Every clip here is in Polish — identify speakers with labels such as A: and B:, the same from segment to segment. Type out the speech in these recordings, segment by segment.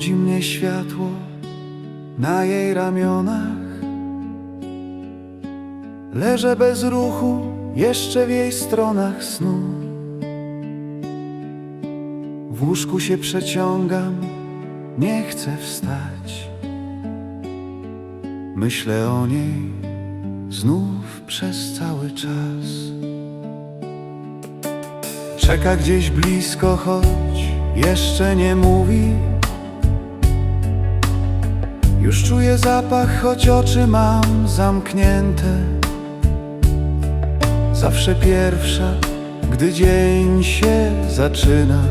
A: Błyśnie światło na jej ramionach. Leżę bez ruchu jeszcze w jej stronach snu. W łóżku się przeciągam, nie chcę wstać. Myślę o niej znów przez cały czas. Czeka gdzieś blisko, choć jeszcze nie mówi Już czuję zapach, choć oczy mam zamknięte. Zawsze pierwsza, gdy dzień się zaczyna.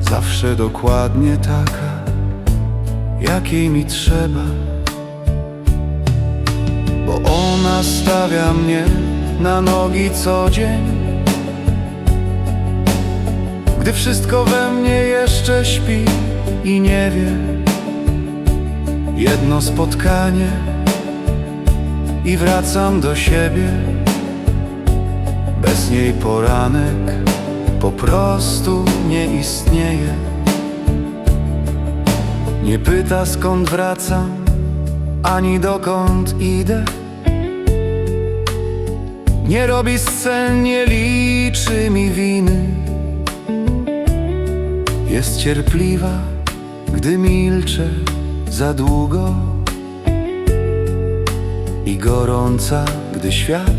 A: Zawsze dokładnie taka, jakiej mi trzeba. Bo ona stawia mnie na nogi co dzień. Gdy wszystko we mnie jeszcze śpi i nie wie Jedno spotkanie i wracam do siebie. Bez niej poranek po prostu nie istnieje. Nie pyta skąd wracam, ani dokąd idę. Nie robi scen, nie liczy mi winy. Jest cierpliwa, gdy milczę za długo i gorąca, gdy świat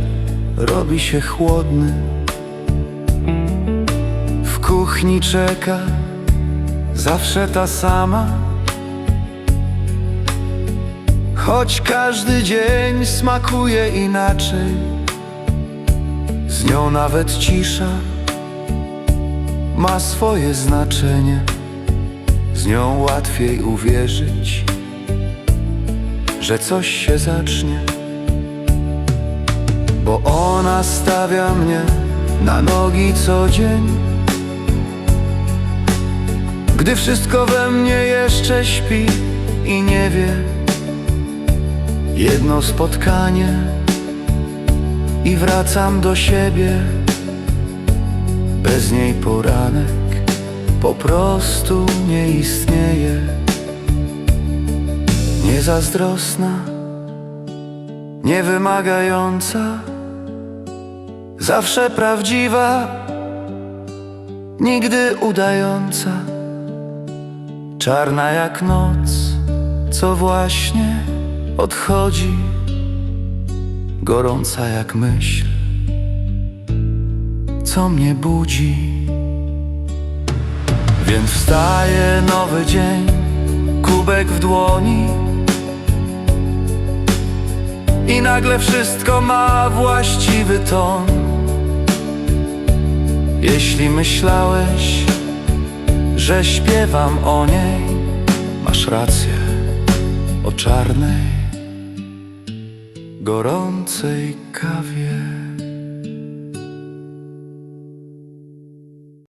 A: robi się chłodny. W kuchni czeka zawsze ta sama, choć każdy dzień smakuje inaczej. Z nią nawet cisza ma swoje znaczenie. Z nią łatwiej uwierzyć, że coś się zacznie. Bo ona stawia mnie na nogi co dzień. Gdy wszystko we mnie jeszcze śpi i nie wie, jedno spotkanie i wracam do siebie. Bez niej poranek po prostu nie istnieje. Niezazdrosna, niewymagająca, zawsze prawdziwa, nigdy udająca, czarna jak noc, co właśnie odchodzi, gorąca jak myśl co mnie budzi. Więc wstaje nowy dzień, kubek w dłoni i nagle wszystko ma właściwy ton. Jeśli myślałeś, że śpiewam o niej, masz rację o czarnej, gorącej kawie.